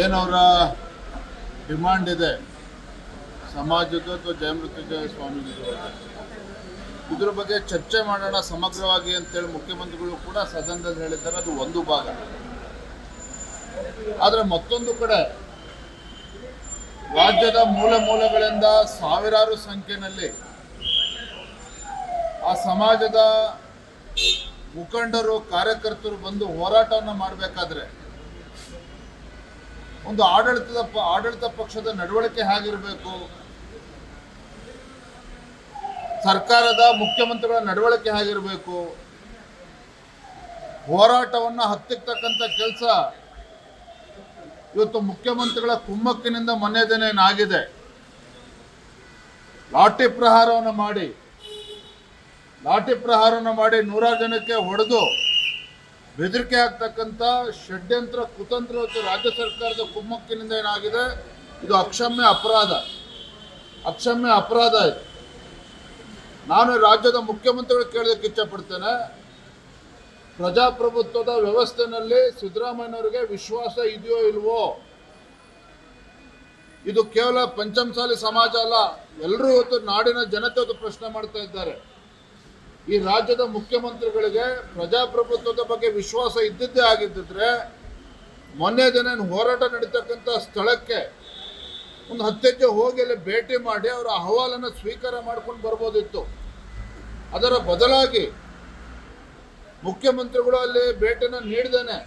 ಏನವರ demand ಇದೆ? ಸಮಾಜದ ಅಥವಾ ಜಯಮೃತ್ಯುಂಜಯ ಸ್ವಾಮಿ ಇದ್ರ ಬಗ್ಗೆ ಚರ್ಚೆ ಮಾಡೋಣ ಸಮಗ್ರವಾಗಿ ಅಂತೇಳಿ ಮುಖ್ಯಮಂತ್ರಿಗಳು ಕೂಡ ಸದನದಲ್ಲಿ ಹೇಳಿದ್ದಾರೆ. ಅದು ಒಂದು ಭಾಗ. ಆದರೆ ಮತ್ತೊಂದು ಕಡೆ ರಾಜ್ಯದ ಮೂಲ ಮೂಲಗಳಿಂದ ಸಾವಿರಾರು ಸಂಖ್ಯೆಯಲ್ಲಿ ಆ ಸಮಾಜದ ಮುಖಂಡರು, ಕಾರ್ಯಕರ್ತರು ಬಂದು ಹೋರಾಟವನ್ನು ಮಾಡಬೇಕಾದ್ರೆ ಒಂದು ಆಡಳಿತದ ಆಡಳಿತ ಪಕ್ಷದ ನಡವಳಿಕೆ ಹೇಗಿರಬೇಕು? ಸರ್ಕಾರದ ಮುಖ್ಯಮಂತ್ರಿಗಳ ನಡವಳಿಕೆ ಹೇಗಿರಬೇಕು? ಹೋರಾಟವನ್ನು ಹತ್ತಿಕ್ಕತಕ್ಕಂಥ ಕೆಲಸ ಇವತ್ತು ಮುಖ್ಯಮಂತ್ರಿಗಳ ಕುಮ್ಮಕ್ಕಿನಿಂದ ಮೊನ್ನೆ ದಿನ ಏನಾಗಿದೆ ಲಾಠಿ ಪ್ರಹಾರವನ್ನು ಮಾಡಿ, ಲಾಠಿ ಪ್ರಹಾರವನ್ನು ಮಾಡಿ ನೂರಾರು ಜನಕ್ಕೆ ಹೊಡೆದು ಬೆದರಿಕೆ ಆಗ್ತಕ್ಕಂಥ ಷಡ್ಯಂತ್ರ, ಕುತಂತ್ರ ರಾಜ್ಯ ಸರ್ಕಾರದ ಕುಮ್ಮಕ್ಕಿನಿಂದ ಏನಾಗಿದೆ? ಇದು ಅಕ್ಷಮ್ಯ ಅಪರಾಧ. ಅಕ್ಷಮ್ಯ ಅಪರಾಧ ಇದು. ನಾನು ರಾಜ್ಯದ ಮುಖ್ಯಮಂತ್ರಿಗಳು ಕೇಳೋದಕ್ಕೆ ಇಚ್ಛಪಡ್ತೇನೆ. ಪ್ರಜಾಪ್ರಭುತ್ವದ ವ್ಯವಸ್ಥೆನಲ್ಲಿ ಸಿದ್ದರಾಮಯ್ಯನವರಿಗೆ ವಿಶ್ವಾಸ ಇದೆಯೋ ಇಲ್ವೋ? ಇದು ಕೇವಲ ಪಂಚಮಸಾಲಿ ಸಮಾಜ ಅಲ್ಲ. ಎಲ್ಲರೂ ಇವತ್ತು ನಾಡಿನ ಜನತೆ ಪ್ರಶ್ನೆ ಮಾಡ್ತಾ ಇದ್ದಾರೆ. ಈ ರಾಜ್ಯದ ಮುಖ್ಯಮಂತ್ರಿಗಳಿಗೆ ಪ್ರಜಾಪ್ರಭುತ್ವದ ಬಗ್ಗೆ ವಿಶ್ವಾಸ ಇದ್ದಿದ್ದೇ ಆಗಿದ್ದಿದ್ರೆ ಮೊನ್ನೆ ದಿನ ಹೋರಾಟ ನಡೀತಕ್ಕಂಥ ಸ್ಥಳಕ್ಕೆ ಒಂದು ಹತ್ತೆಜ್ಜೆ ಹೋಗಿ ಅಲ್ಲಿ ಭೇಟಿ ಮಾಡಿ ಅವರ ಅಹವಾಲನ್ನು ಸ್ವೀಕಾರ ಮಾಡ್ಕೊಂಡು ಬರ್ಬೋದಿತ್ತು. ಅದರ ಬದಲಾಗಿ ಮುಖ್ಯಮಂತ್ರಿಗಳು ಅಲ್ಲಿ ಭೇಟಿನ ನೀಡ್ದೇನೆ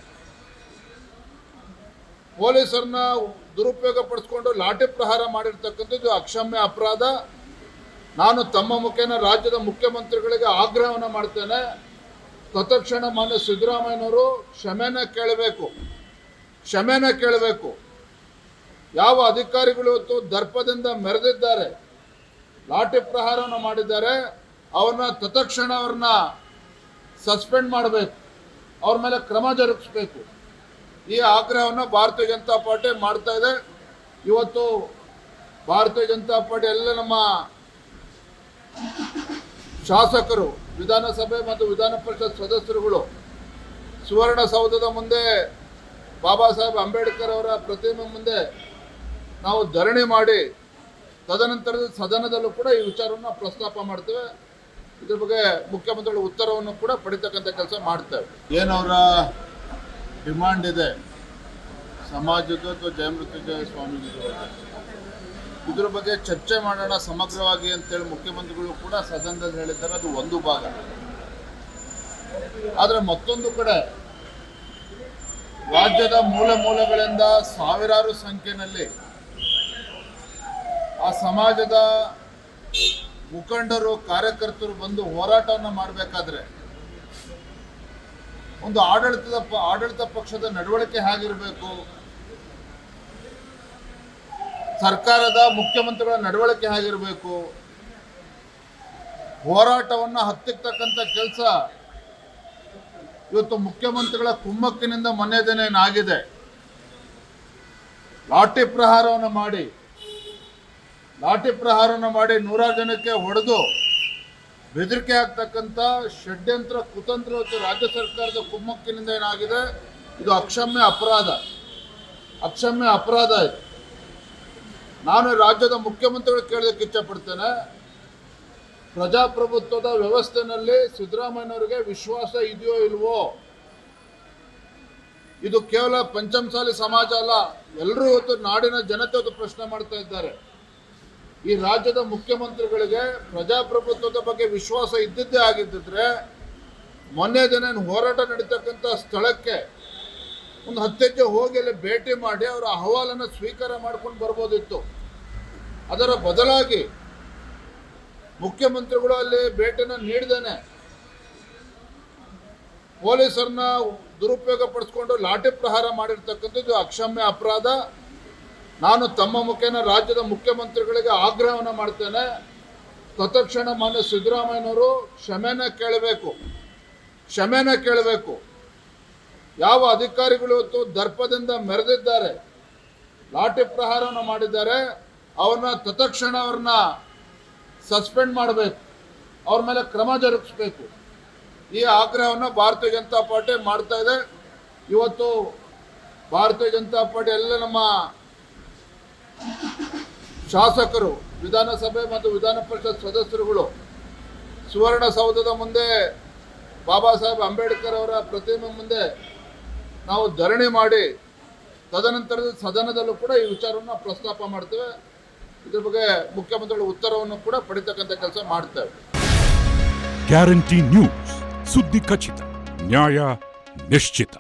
ಪೊಲೀಸರನ್ನ ದುರುಪಯೋಗ ಪಡಿಸ್ಕೊಂಡು ಲಾಠಿ ಪ್ರಹಾರ ಮಾಡಿರ್ತಕ್ಕಂಥದ್ದು ಅಕ್ಷಮ್ಯ ಅಪರಾಧ. ನಾನು ತಮ್ಮ ಮುಖೇನ ರಾಜ್ಯದ ಮುಖ್ಯಮಂತ್ರಿಗಳಿಗೆ ಆಗ್ರಹವನ್ನು ಮಾಡ್ತೇನೆ. ತತ್ಕ್ಷಣ ಮಾನ್ಯ ಸಿದ್ದರಾಮಯ್ಯನವರು ಕ್ಷಮೆನ ಕೇಳಬೇಕು. ಕ್ಷಮೆನ ಕೇಳಬೇಕು. ಯಾವ ಅಧಿಕಾರಿಗಳು ಇವತ್ತು ದರ್ಪದಿಂದ ಮೆರೆದಿದ್ದಾರೆ, ಲಾಠಿ ಪ್ರಹಾರವನ್ನು ಮಾಡಿದ್ದಾರೆ, ಅವ್ರನ್ನ ತತ್ಕ್ಷಣ ಅವ್ರನ್ನ ಸಸ್ಪೆಂಡ್ ಮಾಡಬೇಕು, ಅವ್ರ ಮೇಲೆ ಕ್ರಮ ಜರುಗಿಸ್ಬೇಕು. ಈ ಆಗ್ರಹವನ್ನು ಭಾರತೀಯ ಜನತಾ ಪಾರ್ಟಿ ಮಾಡ್ತಾ ಇದೆ. ಇವತ್ತು ಭಾರತೀಯ ಜನತಾ ಪಾರ್ಟಿ ಎಲ್ಲ ನಮ್ಮ ಶಾಸಕರು, ವಿಧಾನಸಭೆ ಮತ್ತು ವಿಧಾನ ಪರಿಷತ್ ಸದಸ್ಯರುಗಳು ಸುವರ್ಣಸೌಧದ ಮುಂದೆ ಬಾಬಾ ಸಾಹೇಬ್ ಅಂಬೇಡ್ಕರ್ ಅವರ ಪ್ರತಿಮೆ ಮುಂದೆ ನಾವು ಧರಣಿ ಮಾಡಿ, ತದನಂತರದ ಸದನದಲ್ಲೂ ಕೂಡ ಈ ವಿಚಾರವನ್ನು ಪ್ರಸ್ತಾಪ ಮಾಡ್ತೇವೆ. ಇದ್ರ ಬಗ್ಗೆ ಮುಖ್ಯಮಂತ್ರಿಗಳ ಉತ್ತರವನ್ನು ಕೂಡ ಪಡಿತಕ್ಕಂಥ ಕೆಲಸ ಮಾಡ್ತೇವೆ. ಏನವರ ಡಿಮಾಂಡ್ ಇದೆ? ಸಮಾಜದ ಅಥವಾ ಜಯಮೃತ್ಯುಂಜಯ ಸ್ವಾಮೀಜಿದು? ಇದ್ರ ಬಗ್ಗೆ ಚರ್ಚೆ ಮಾಡೋಣ ಸಮಗ್ರವಾಗಿ ಅಂತೇಳಿ ಮುಖ್ಯಮಂತ್ರಿಗಳು ಕೂಡ ಸದನದಲ್ಲಿ ಹೇಳಿದ್ದಾರೆ. ಅದು ಒಂದು ಭಾಗ. ಆದರೆ ಮತ್ತೊಂದು ಕಡೆ ರಾಜ್ಯದ ಮೂಲ ಮೂಲಗಳಿಂದ ಸಾವಿರಾರು ಸಂಖ್ಯೆಯಲ್ಲಿ ಆ ಸಮಾಜದ ಮುಖಂಡರು, ಕಾರ್ಯಕರ್ತರು ಬಂದು ಹೋರಾಟವನ್ನು ಮಾಡಬೇಕಾದ್ರೆ ಒಂದು ಆಡಳಿತದ ಆಡಳಿತ ಪಕ್ಷದ ನಡವಳಿಕೆ ಹೇಗಿರಬೇಕು? ಸರ್ಕಾರದ ಮುಖ್ಯಮಂತ್ರಿಗಳ ನಡವಳಿಕೆ ಆಗಿರಬೇಕು ಹೋರಾಟವನ್ನು ಹತ್ತಿಕ್ಕತಕ್ಕಂಥ ಕೆಲಸ ಇವತ್ತು ಮುಖ್ಯಮಂತ್ರಿಗಳ ಕುಮ್ಮಕ್ಕಿನಿಂದ ಮೊನ್ನೆ ದಿನ ಏನಾಗಿದೆ ಪ್ರಹಾರವನ್ನು ಮಾಡಿ, ಲಾಠಿ ಪ್ರಹಾರವನ್ನು ಮಾಡಿ ನೂರಾರು ಜನಕ್ಕೆ ಹೊಡೆದು ಬೆದರಿಕೆ ಆಗ್ತಕ್ಕಂಥ ಷಡ್ಯಂತ್ರ ಕುತಂತ್ರ ಮತ್ತು ರಾಜ್ಯ ಸರ್ಕಾರದ ಕುಮ್ಮಕ್ಕಿನಿಂದ ಏನಾಗಿದೆ? ಇದು ಅಕ್ಷಮ್ಯ ಅಪರಾಧ. ಅಕ್ಷಮ್ಯ ಅಪರಾಧ ಇದು. ನಾನು ರಾಜ್ಯದ ಮುಖ್ಯಮಂತ್ರಿಗಳು ಕೇಳೋದಕ್ಕೆ ಇಚ್ಛಪಡ್ತೇನೆ ಪ್ರಜಾಪ್ರಭುತ್ವದ ವ್ಯವಸ್ಥೆನಲ್ಲಿ ಸಿದ್ದರಾಮಯ್ಯನವರಿಗೆ ವಿಶ್ವಾಸ ಇದೆಯೋ ಇಲ್ವೋ? ಇದು ಕೇವಲ ಪಂಚಮಸಾಲಿ ಸಮಾಜ ಅಲ್ಲ ಎಲ್ಲರೂ ಇವತ್ತು ನಾಡಿನ ಜನತೆ ಅದು ಪ್ರಶ್ನೆ ಮಾಡ್ತಾ ಇದ್ದಾರೆ. ಈ ರಾಜ್ಯದ ಮುಖ್ಯಮಂತ್ರಿಗಳಿಗೆ ಪ್ರಜಾಪ್ರಭುತ್ವದ ಬಗ್ಗೆ ವಿಶ್ವಾಸ ಇದ್ದಿದ್ದೇ ಆಗಿದ್ದರೆ ಮೊನ್ನೆ ದಿನ ಹೋರಾಟ ನಡೀತಕ್ಕಂಥ ಸ್ಥಳಕ್ಕೆ ಒಂದು ಹತ್ತೆಜ್ಜೆ ಹೋಗಿ ಅಲ್ಲಿ ಭೇಟಿ ಮಾಡಿ ಅವರ ಅಹವಾಲನ್ನು ಸ್ವೀಕಾರ ಮಾಡ್ಕೊಂಡು ಬರ್ಬೋದಿತ್ತು. ಅದರ ಬದಲಾಗಿ ಮುಖ್ಯಮಂತ್ರಿಗಳು ಅಲ್ಲಿ ಭೇಟಿನ ನೀಡ್ದೇನೆ ಪೊಲೀಸರನ್ನ ದುರುಪಯೋಗ ಪಡಿಸ್ಕೊಂಡು ಲಾಠಿ ಪ್ರಹಾರ ಮಾಡಿರ್ತಕ್ಕಂಥದ್ದು ಅಕ್ಷಮ್ಯ ಅಪರಾಧ. ನಾನು ತಮ್ಮ ಮುಖೇನ ರಾಜ್ಯದ ಮುಖ್ಯಮಂತ್ರಿಗಳಿಗೆ ಆಗ್ರಹವನ್ನು ಮಾಡ್ತೇನೆ. ತತ್ಕ್ಷಣ ಮಾನ್ಯ ಸಿದ್ದರಾಮಯ್ಯನವರು ಕ್ಷಮೆನ ಕೇಳಬೇಕು. ಕ್ಷಮೆನ ಕೇಳಬೇಕು. ಯಾವ ಅಧಿಕಾರಿಗಳು ಇವತ್ತು ದರ್ಪದಿಂದ ಮೆರೆದಿದ್ದಾರೆ. ಲಾಠಿ ಪ್ರಹಾರವನ್ನು ಮಾಡಿದ್ದಾರೆ. ಅವ್ರನ್ನ ತತ್ಕ್ಷಣ ಅವ್ರನ್ನ ಸಸ್ಪೆಂಡ್ ಮಾಡಬೇಕು. ಅವ್ರ ಮೇಲೆ ಕ್ರಮ ಜರುಗಿಸ್ಬೇಕು. ಈ ಆಗ್ರಹವನ್ನು ಭಾರತೀಯ ಜನತಾ ಪಾರ್ಟಿ ಮಾಡ್ತಾ ಇದೆ. ಇವತ್ತು ಭಾರತೀಯ ಜನತಾ ಪಾರ್ಟಿ ಎಲ್ಲ ನಮ್ಮ ಶಾಸಕರು, ವಿಧಾನಸಭೆ ಮತ್ತು ವಿಧಾನ ಪರಿಷತ್ ಸದಸ್ಯರುಗಳು ಸುವರ್ಣಸೌಧದ ಮುಂದೆ ಬಾಬಾ ಸಾಹೇಬ್ ಅಂಬೇಡ್ಕರ್ ಅವರ ಪ್ರತಿಮೆ ಮುಂದೆ ನಾವು ಧರಣಿ ಮಾಡಿ ತದನಂತರದ ಸದನದಲ್ಲೂ ಕೂಡ ಈ ವಿಚಾರವನ್ನು ಪ್ರಸ್ತಾಪ ಮಾಡ್ತೇವೆ. ಇದ್ರ ಬಗ್ಗೆ ಮುಖ್ಯಮಂತ್ರಿಗಳ ಉತ್ತರವನ್ನು ಕೂಡ ಪಡಿತಕ್ಕಂಥ ಕೆಲಸ ಮಾಡ್ತೇವೆ. ಗ್ಯಾರಂಟಿ ನ್ಯೂಸ್ ಸುದ್ದಿ ಖಚಿತ, ನ್ಯಾಯ ನಿಶ್ಚಿತ.